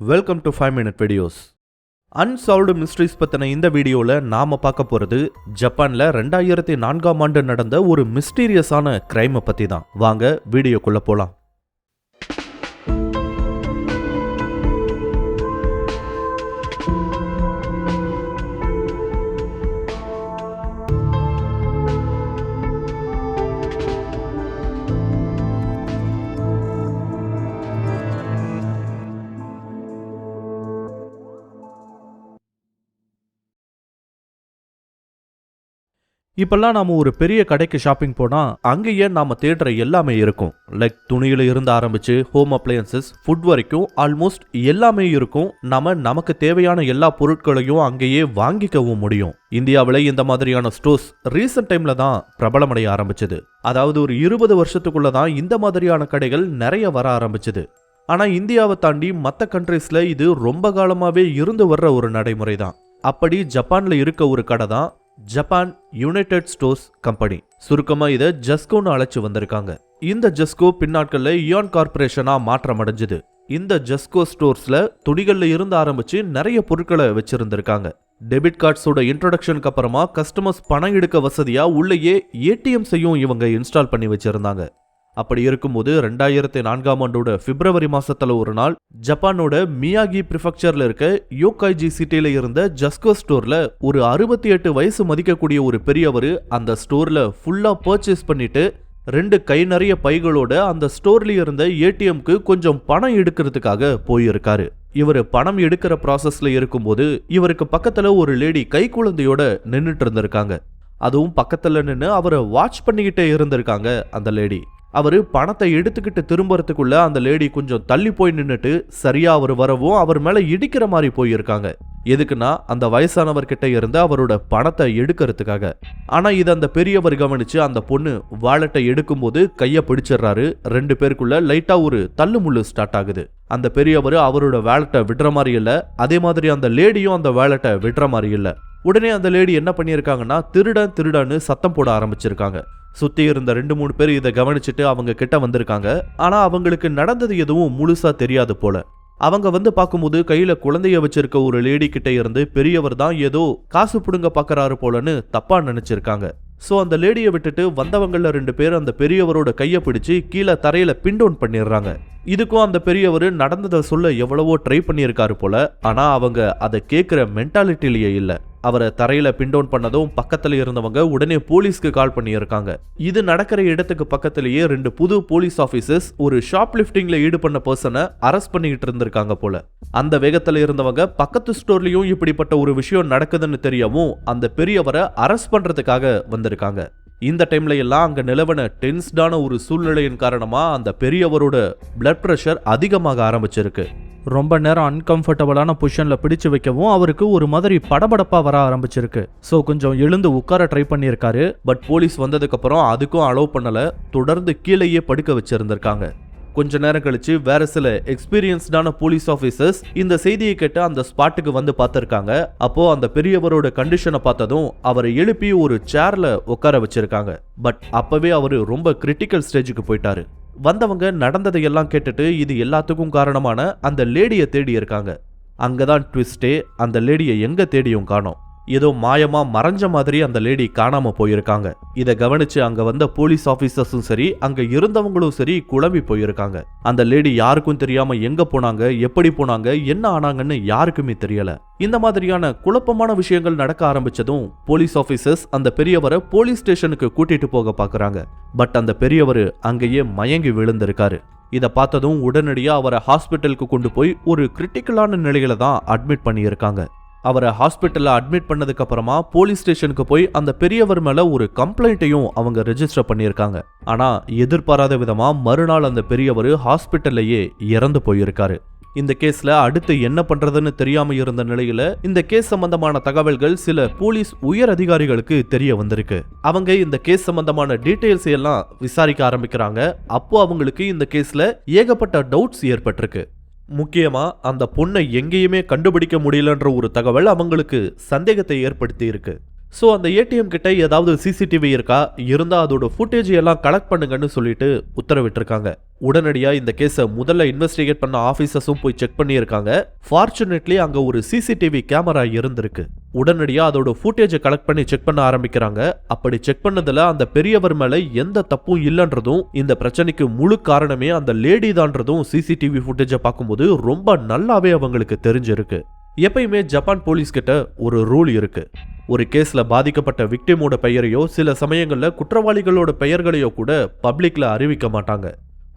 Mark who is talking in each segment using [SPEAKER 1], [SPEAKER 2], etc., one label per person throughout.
[SPEAKER 1] Welcome to five minute videos unsolved mysteries பற்றின இந்த வீடியோவில் நாம் பார்க்க போகிறது ஜப்பானில் ரெண்டாயிரத்தி நான்காம் ஆண்டு நடந்த ஒரு மிஸ்டீரியஸான கிரைமை பற்றி தான் வாங்க வீடியோக்குள்ளே போகலாம் இப்பெல்லாம் நாம ஒரு பெரிய கடைக்கு ஷாப்பிங் போனால் அங்கேயே நாம தேடுற எல்லாமே இருக்கும். லைக் துணியில இருந்து ஆரம்பிச்சு ஹோம் அப்ளையன்சஸ் ஃபுட் வரைக்கும் ஆல்மோஸ்ட் எல்லாமே இருக்கும். நம்ம நமக்கு தேவையான எல்லா பொருட்களையும் அங்கேயே வாங்கிக்கவும் முடியும். இந்தியாவில் இந்த மாதிரியான ஸ்டோர்ஸ் ரீசெண்ட் டைம்ல தான் பிரபலமடைய ஆரம்பிச்சது. அதாவது ஒரு இருபது வருஷத்துக்குள்ள தான் இந்த மாதிரியான கடைகள் நிறைய வர ஆரம்பிச்சது. ஆனா இந்தியாவை தாண்டி மற்ற கண்ட்ரீஸ்ல இது ரொம்ப காலமாவே இருந்து வர்ற ஒரு நடைமுறை தான் அப்படி ஜப்பான்ல இருக்க ஒரு கடை தான் ஜப்பான் யுனைடெட் ஸ்டோர்ஸ் கம்பெனி. சுருக்கமா இதை ஜஸ்கோன்னு அழைச்சு வந்திருக்காங்க இந்த ஜஸ்கோ பின்னாட்களில் இயான் கார்பரேஷனாக மாற்றம் அடைஞ்சது இந்த ஜஸ்கோ ஸ்டோர்ஸ்ல துணிகள்ல இருந்து ஆரம்பிச்சு நிறைய பொருட்களை வச்சிருந்திருக்காங்க. டெபிட் கார்ட்ஸோட இன்ட்ரொடக்ஷனுக்கு அப்புறமா கஸ்டமர்ஸ் பணம் எடுக்க வசதியா உள்ளேயே ஏடிஎம் செய்யும் இவங்க இன்ஸ்டால் பண்ணி வச்சிருந்தாங்க. அப்படி இருக்கும்போது ரெண்டாயிரத்தி நான்காம் ஆண்டோட பிப்ரவரி மாசத்துல ஒரு நாள் ஜப்பானோட மியாகி ப்ரிஃபெக்சர்ல இருக்க யோகாய்ஜி சிட்டியில இருந்த ஜஸ்கோ ஸ்டோர்ல ஒரு அறுபத்தி எட்டு வயசு மதிக்கக்கூடிய ஒரு பெரியவர் அந்த ஸ்டோர்ல ஃபுல்லா பர்ச்சேஸ் பண்ணிட்டு ரெண்டு கை நிறைய பைகளோட அந்த ஸ்டோர்ல இருந்த ஏடிஎம்க்கு கொஞ்சம் பணம் எடுக்கிறதுக்காக போயிருக்காரு. இவர் பணம் எடுக்கிற ப்ராசஸ்ல இருக்கும்போது இவருக்கு பக்கத்துல ஒரு லேடி கை குழந்தையோட நின்றுட்டு இருந்திருக்காங்க. அதுவும் பக்கத்துல நின்று அவரை வாட்ச் பண்ணிக்கிட்டே இருந்திருக்காங்க அந்த லேடி அவர் பணத்தை எடுத்துக்கிட்டு திரும்புறதுக்குள்ள அந்த லேடி கொஞ்சம் தள்ளி போய் நின்றுட்டு சரியா அவர் வரவும் அவர் மேல இடிக்கிற மாதிரி போயிருக்காங்க. எதுக்குன்னா அந்த வயசானவர்கிட்ட இருந்து அவரோட பணத்தை எடுக்கிறதுக்காக. ஆனா இதை அந்த பெரியவர் கவனிச்சு அந்த பொண்ணு வாலெட்டை எடுக்கும்போது கையை பிடிச்சிடுறாரு. ரெண்டு பேருக்குள்ள லைட்டா ஒரு தள்ளு முள்ளு ஸ்டார்ட் ஆகுது. அந்த பெரியவர் அவரோட வேலட்டை விடுற மாதிரி இல்ல. அதே மாதிரி அந்த லேடியும் அந்த வேலட்டை விடுற மாதிரி இல்ல. உடனே அந்த லேடி என்ன பண்ணியிருக்காங்கன்னா திருடன் திருடன்னு சத்தம் போட ஆரம்பிச்சிருக்காங்க. சுத்தி இருந்த ரெண்டு மூணு பேர் இதை கவனிச்சுட்டு அவங்க கிட்ட வந்திருக்காங்க. ஆனா அவங்களுக்கு நடந்தது எதுவும் முழுசா தெரியாது போல. அவங்க வந்து பார்க்கும்போது கையில குழந்தைய வச்சிருக்க ஒரு லேடி கிட்ட இருந்து பெரியவர் தான் ஏதோ காசு புடுங்க பாக்குறாரு போலன்னு தப்பா நினைச்சிருக்காங்க. சோ அந்த லேடியை விட்டுட்டு வந்தவங்கள ரெண்டு பேர் அந்த பெரியவரோட கையை பிடிச்சி கீழே தரையில பின்டவுன் பண்ணிடுறாங்க. இதுக்கும் அந்த பெரியவர் நடந்ததை சொல்ல எவ்வளவோ ட்ரை பண்ணியிருக்காரு போல. ஆனா அவங்க அதை கேட்குற மென்டாலிட்டிலேயே இல்லை. அவரை தரையில பின்டவுன் பண்ணதும் பக்கத்துல இருந்தவங்க உடனே போலீஸ்க்கு கால் பண்ணியிருக்காங்க. இது நடக்கிற இடத்துக்கு பக்கத்திலேயே ரெண்டு புது போலீஸ் ஆபீசர்ஸ் ஒரு ஷாப் லிப்டிங்ல ஈடுபண்ண பர்சனை அரெஸ்ட் பண்ணிக்கிட்டு இருந்திருக்காங்க போல. அந்த வேகத்துல இருந்தவங்க பக்கத்து ஸ்டோர்லயும் இப்படிப்பட்ட ஒரு விஷயம் நடக்குதுன்னு தெரியவும் அந்த பெரியவரை அரெஸ்ட் பண்றதுக்காக வந்திருக்காங்க. இந்த டைம்ல எல்லாம் அங்க நிலவன டென்ஸ்டான ஒரு சூழ்நிலையின் காரணமா அந்த பெரியவரோட பிளட் பிரஷர் அதிகமாக ஆரம்பிச்சிருக்கு. ரொம்ப நேரம் அன்கம்ஃபர்டபுளான பொசிஷனில் பிடிச்சு வைக்கவும் அவருக்கு ஒரு மாதிரி படபடப்பாக வர ஆரம்பிச்சிருக்கு. ஸோ கொஞ்சம் எழுந்து உட்கார ட்ரை பண்ணியிருக்காரு. பட் போலீஸ் வந்ததுக்கப்புறம் அதுக்கும் அலோவ் பண்ணலை. தொடர்ந்து கீழேயே படுக்க வச்சிருந்திருக்காங்க. கொஞ்ச நேரம் கழிச்சு வேற சில எக்ஸ்பீரியன்ஸ்டான போலீஸ் ஆஃபீஸர்ஸ் இந்த செய்தியை கேட்டு அந்த ஸ்பாட்டுக்கு வந்து பார்த்துருக்காங்க. அப்போ அந்த பெரியவரோட கண்டிஷனை பார்த்ததும் அவரை எழுப்பி ஒரு சேர்ல உட்கார வச்சிருக்காங்க. பட் அப்பவே அவர் ரொம்ப கிரிட்டிக்கல் ஸ்டேஜுக்கு போயிட்டாரு. வந்தவங்க நடந்ததையெல்லாம் கேட்டுட்டு இது எல்லாத்துக்கும் காரணமான அந்த லேடியை தேடி இருக்காங்க. அங்கதான் ட்விஸ்டே அந்த லேடியை எங்க தேடியும் காணோம். ஏதோ மாயமா மறைஞ்ச மாதிரி அந்த லேடி காணாம போயிருக்காங்க. இதை கவனிச்சு அங்க வந்த போலீஸ் ஆபீசர்ஸும் சரி அங்க இருந்தவங்களும் சரி குழம்பி போயிருக்காங்க. அந்த லேடி யாருக்கும் தெரியாம எங்க போனாங்க எப்படி போனாங்க என்ன ஆனாங்கன்னு யாருக்குமே தெரியல. இந்த மாதிரியான குழப்பமான விஷயங்கள் நடக்க ஆரம்பிச்சதும் போலீஸ் ஆபீசர்ஸ் அந்த பெரியவரை போலீஸ் ஸ்டேஷனுக்கு கூட்டிட்டு போக பாக்குறாங்க. பட் அந்த பெரியவர் அங்கேயே மயங்கி விழுந்திருக்காரு. இதை பார்த்ததும் உடனடியாக அவரை ஹாஸ்பிட்டலுக்கு கொண்டு போய் ஒரு கிரிட்டிக்கலான நிலையில தான் அட்மிட் பண்ணியிருக்காங்க. அவரை ஹாஸ்பிட்டலில் அட்மிட் பண்ணதுக்கு அப்புறமா போலீஸ் ஸ்டேஷனுக்கு போய் அந்த பெரியவர் மேல ஒரு கம்ப்ளைண்ட்டையும் அவங்க ரெஜிஸ்டர் பண்ணியிருக்காங்க. ஆனா எதிர்பாராத விதமா மறுநாள் அந்த பெரியவர் ஹாஸ்பிட்டல்லையே இறந்து போயிருக்காரு. இந்த கேஸ்ல அடுத்து என்ன பண்றதுன்னு தெரியாம இருந்த நிலையில இந்த கேஸ் சம்பந்தமான தகவல்கள் சில போலீஸ் உயர் அதிகாரிகளுக்கு தெரிய வந்திருக்கு. அவங்க இந்த கேஸ் சம்பந்தமான டீடைல்ஸ் எல்லாம் விசாரிக்க ஆரம்பிக்கிறாங்க. அப்போ அவங்களுக்கு இந்த கேஸ்ல ஏகப்பட்ட டவுட்ஸ் ஏற்பட்டிருக்கு. முக்கியமாக அந்த பொண்ணை எங்கேயுமே கண்டுபிடிக்க முடியலன்ற ஒரு தகவல் அவங்களுக்கு சந்தேகத்தை ஏற்படுத்தியிருக்கு. ஸோ அந்த ஏடிஎம் கிட்ட ஏதாவது சிசிடிவி இருக்கா? இருந்தால் அதோட ஃபுட்டேஜ் எல்லாம் கலெக்ட் பண்ணுங்கன்னு சொல்லிட்டு உத்தரவிட்டிருக்காங்க. உடனடியாக இந்த கேஸை முதல்ல இன்வெஸ்டிகேட் பண்ண ஆஃபீஸர்ஸும் போய் செக் பண்ணியிருக்காங்க. ஃபார்ச்சுனேட்லி அங்கே ஒரு சிசிடிவி கேமரா இருந்திருக்கு. உடனடியாக அதோட ஃபுட்டேஜை கலெக்ட் பண்ணி செக் பண்ண ஆரம்பிக்கிறாங்க. அப்படி செக் பண்ணதில் அந்த பெரியவர் மேலே எந்த தப்பும் இல்லைன்றதும் இந்த பிரச்சனைக்கு முழு காரணமே அந்த லேடி தான்றதும் சிசிடிவி ஃபுட்டேஜை பார்க்கும்போது ரொம்ப நல்லாவே அவங்களுக்கு தெரிஞ்சிருக்கு. எப்பயுமே ஜப்பான் போலீஸ் கிட்ட ஒரு ரூல் இருக்குது ஒரு கேஸில் பாதிக்கப்பட்ட விக்டிமோட பெயரையோ சில சமயங்களில் குற்றவாளிகளோட பெயர்களையோ கூட பப்ளிக்கில் அறிவிக்க மாட்டாங்க.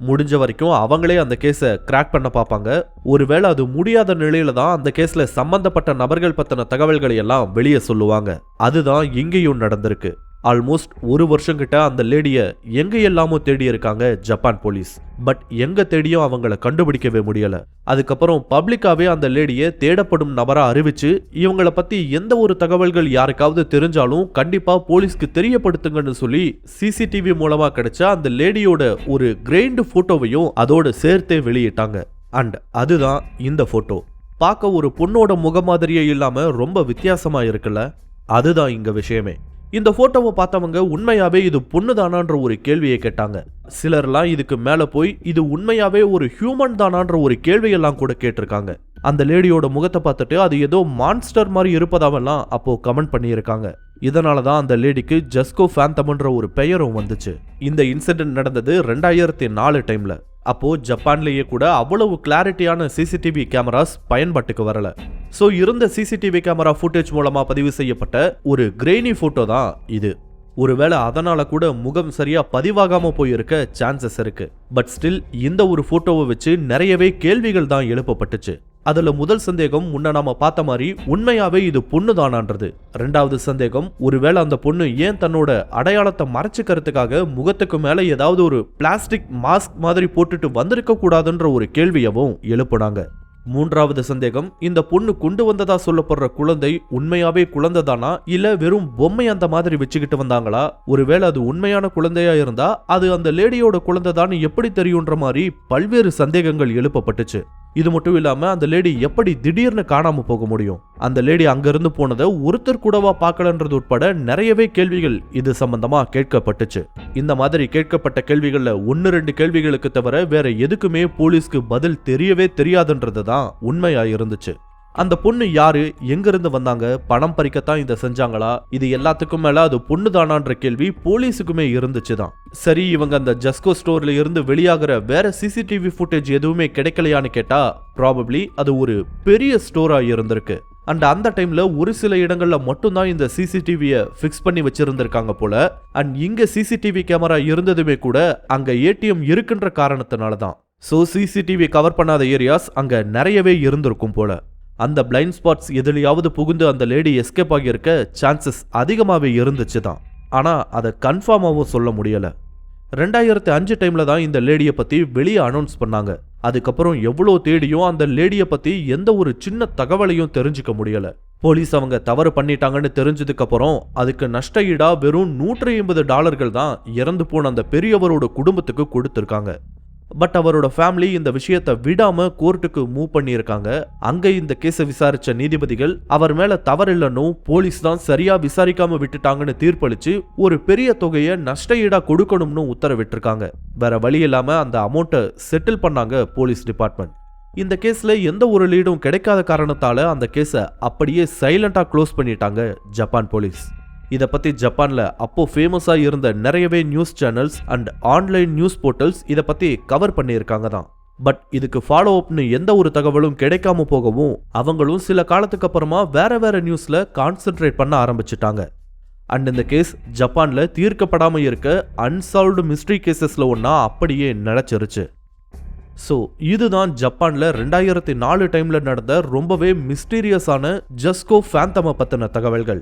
[SPEAKER 1] முடிஞ்ச வரைக்கும் அவங்களே அந்த கேஸை கிராக் பண்ண பார்ப்பாங்க. ஒருவேளை அது முடியாத நிலையில தான் அந்த கேஸில் சம்பந்தப்பட்ட நபர்கள் பற்றின தகவல்களை எல்லாம் வெளியே சொல்லுவாங்க. அதுதான் இங்கேயும் நடந்திருக்கு. ஆல்மோஸ்ட் ஒரு வருஷம் கிட்ட அந்த லேடியை எங்க எல்லாமோ தேடி இருக்காங்க ஜப்பான் போலீஸ் பட் எங்க தேடியும் அவங்கள கண்டுபிடிக்கவே முடியல. அதுக்கப்புறம் பப்ளிக்காவே அந்த லேடியை தேடப்படும் நபரா அறிவிச்சு இவங்கள பத்தி எந்த ஒரு தகவல்கள் யாருக்காவது தெரிஞ்சாலும் கண்டிப்பா போலீஸ்க்கு தெரியப்படுத்துங்கன்னு சொல்லி சிசிடிவி மூலமா கிடைச்ச அந்த லேடியோட ஒரு கிரைண்ட் போட்டோவையும் அதோட சேர்த்தே வெளியிட்டாங்க. அண்ட் அதுதான் இந்த போட்டோ. பார்க்க ஒரு பொண்ணோட முக மாதிரியே இல்லாம ரொம்ப வித்தியாசமா இருக்குல்ல? அதுதான் இங்க விஷயமே. இந்த போட்டோவை பார்த்தவங்க உண்மையாவே இது பொண்ணு தானான்ற ஒரு கேள்வியை கேட்டாங்க. சிலர்லாம் இதுக்கு மேல போய் இது உண்மையாவே ஒரு ஹியூமன் தானான்ற ஒரு கேள்வியெல்லாம் கூட கேட்டிருக்காங்க. அந்த லேடியோட முகத்தை பார்த்துட்டு அது ஏதோ மான்ஸ்டர் மாதிரி இருப்பதாவெல்லாம் அப்போ கமெண்ட் பண்ணியிருக்காங்க. இதனால தான் அந்த லேடிக்கு ஜஸ்கோ ஃபேந்தம்ன்ற ஒரு பெயரும் வந்துச்சு. இந்த இன்சிடென்ட் நடந்தது ரெண்டாயிரத்தி நாலு டைம்ல அப்போது ஜப்பான்லேயே கூட அவ்வளவு கிளாரிட்டியான சிசிடிவி கேமராஸ் பயன்பாட்டுக்கு வரல. ஸோ இருந்த சிசிடிவி கேமரா ஃபுட்டேஜ் மூலமாக பதிவு செய்யப்பட்ட ஒரு கிரெய்னி ஃபோட்டோ தான் இது. ஒருவேளை அதனால கூட முகம் சரியா பதிவாகாம போயிருக்க சான்சஸ் இருக்கு. பட் ஸ்டில் இந்த ஒரு போட்டோவை வச்சு நிறையவே கேள்விகள் தான் எழுப்பப்பட்டுச்சு. அதுல முதல் சந்தேகம் முன்ன நாம பார்த்த மாதிரி உண்மையாவே இது பொண்ணு தானான்றது ரெண்டாவது சந்தேகம் ஒருவேளை அந்த பொண்ணு ஏன் தன்னோட அடையாளத்தை மறைச்சிக்கிறதுக்காக முகத்துக்கு மேல ஏதாவது ஒரு பிளாஸ்டிக் மாஸ்க் மாதிரி போட்டுட்டு வந்திருக்க கூடாதுன்ற ஒரு கேள்வியவும் எழுப்புனாங்க. மூன்றாவது சந்தேகம் இந்த பொண்ணு கொண்டு வந்ததா சொல்லப்படுற குழந்தை உண்மையாவே குழந்தைதானா? இல்ல வெறும் பொம்மை அந்த மாதிரி வச்சுக்கிட்டு வந்தாங்களா? ஒருவேளை அது உண்மையான குழந்தையா இருந்தா அது அந்த லேடியோட குழந்தைதான் எப்படி தெரியுன்ற மாதிரி பல்வேறு சந்தேகங்கள் எழுப்பப்பட்டுச்சு. இது மட்டும் இல்லாமல் அந்த லேடி எப்படி திடீர்னு காணாமல் போக முடியும்? அந்த லேடி அங்கிருந்து போனதை ஒருத்தர் கூடவா பார்க்கலன்றது உட்பட நிறையவே கேள்விகள் இது சம்பந்தமாக கேட்கப்பட்டுச்சு. இந்த மாதிரி கேட்கப்பட்ட கேள்விகளில் ஒன்று ரெண்டு கேள்விகளுக்கு தவிர வேற எதுக்குமே போலீஸ்க்கு பதில் தெரியவே தெரியாதுன்றது தான் உண்மையாக இருந்துச்சு. அந்த பொண்ணு யாரு? எங்கிருந்து வந்தாங்க? பணம் பறிக்கத்தான் இதை செஞ்சாங்களா? இது எல்லாத்துக்கும் மேல அது பொண்ணு தானான்ற கேள்வி போலீஸுக்குமே இருந்துச்சு தான் சரி இவங்க அந்த ஜஸ்கோ ஸ்டோர்ல இருந்து வெளியாகிற வேற சிசிடிவி ஃபுட்டேஜ் எதுவுமே கிடைக்கலையான்னு கேட்டா ப்ராபப்ளி அது ஒரு பெரிய ஸ்டோரா இருந்திருக்கு. அண்ட் அந்த டைம்ல ஒரு சில இடங்கள்ல மட்டும்தான் இந்த சிசிடிவியை ஃபிக்ஸ் பண்ணி வச்சிருந்திருக்காங்க போல. அண்ட் இங்க சிசிடிவி கேமரா இருந்ததுமே கூட அங்க ஏடிஎம் இருக்குன்ற காரணத்தினால தான் ஸோ சிசிடிவி கவர் பண்ணாத ஏரியாஸ் அங்க நிறையவே இருந்திருக்கும் போல. அந்த பிளைண்ட் ஸ்பாட்ஸ் எதுலையாவது புகுந்து அந்த லேடி எஸ்கேப் ஆகியிருக்க சான்சஸ் அதிகமாகவே இருந்துச்சு தான் ஆனால் அதை கன்ஃபார்மாகவும் சொல்ல முடியலை. ரெண்டாயிரத்தி அஞ்சு டைமில் தான் இந்த லேடியை பற்றி வெளியே அனௌன்ஸ் பண்ணாங்க. அதுக்கப்புறம் எவ்வளோ தேடியும் அந்த லேடியை பற்றி எந்த ஒரு சின்ன தகவலையும் தெரிஞ்சுக்க முடியலை. போலீஸ் அவங்க தவறு பண்ணிட்டாங்கன்னு தெரிஞ்சதுக்கப்புறம் அதுக்கு நஷ்ட ஈடாக வெறும் நூற்றி ஐம்பது டாலர்கள் தான் இறந்து போன அந்த பெரியவரோட குடும்பத்துக்கு கொடுத்துருக்காங்க. பட் அவரோட ஃபேமிலி இந்த விஷயத்தை விடாம கோர்ட்டுக்கு மூவ் பண்ணியிருக்காங்க. அங்க இந்த கேஸை விசாரிச்ச நீதிபதிகள் அவர் மேல தவறில்லைன்னு போலீஸ் தான் சரியா விசாரிக்காம விட்டுட்டாங்கன்னு தீர்ப்பளிச்சு ஒரு பெரிய தொகையை நஷ்ட ஈடா கொடுக்கணும்னு உத்தரவிட்டிருக்காங்க. வேற வழி இல்லாம அந்த அமௌண்ட்டை செட்டில் பண்ணாங்க போலீஸ் டிபார்ட்மெண்ட் இந்த கேஸ்ல எந்த ஒரு லீடும் கிடைக்காத காரணத்தால அந்த கேஸை அப்படியே சைலண்டா க்ளோஸ் பண்ணிட்டாங்க ஜப்பான் போலீஸ் இதை பற்றி ஜப்பானில் அப்போ ஃபேமஸாக இருந்த நிறையவே news channels and online news portals இதை பற்றி கவர் பண்ணியிருக்காங்க தான். பட் இதுக்கு ஃபாலோ அப்னு எந்த ஒரு தகவலும் கிடைக்காம போகவும் அவங்களும் சில காலத்துக்கு அப்புறமா வேற வேற நியூஸில் கான்சென்ட்ரேட் பண்ண ஆரம்பிச்சிட்டாங்க. அண்ட் இந்த கேஸ் ஜப்பானில் தீர்க்கப்படாமல் இருக்க அன்சால்வ்டு மிஸ்ட்ரி கேசஸில் ஒன்றா அப்படியே நிலச்சிருச்சு. ஸோ இதுதான் ஜப்பானில் ரெண்டாயிரத்தி நாலு டைமில் நடந்த ரொம்பவே மிஸ்டீரியஸான ஜஸ்கோ ஃபேந்தமை பற்றின தகவல்கள்.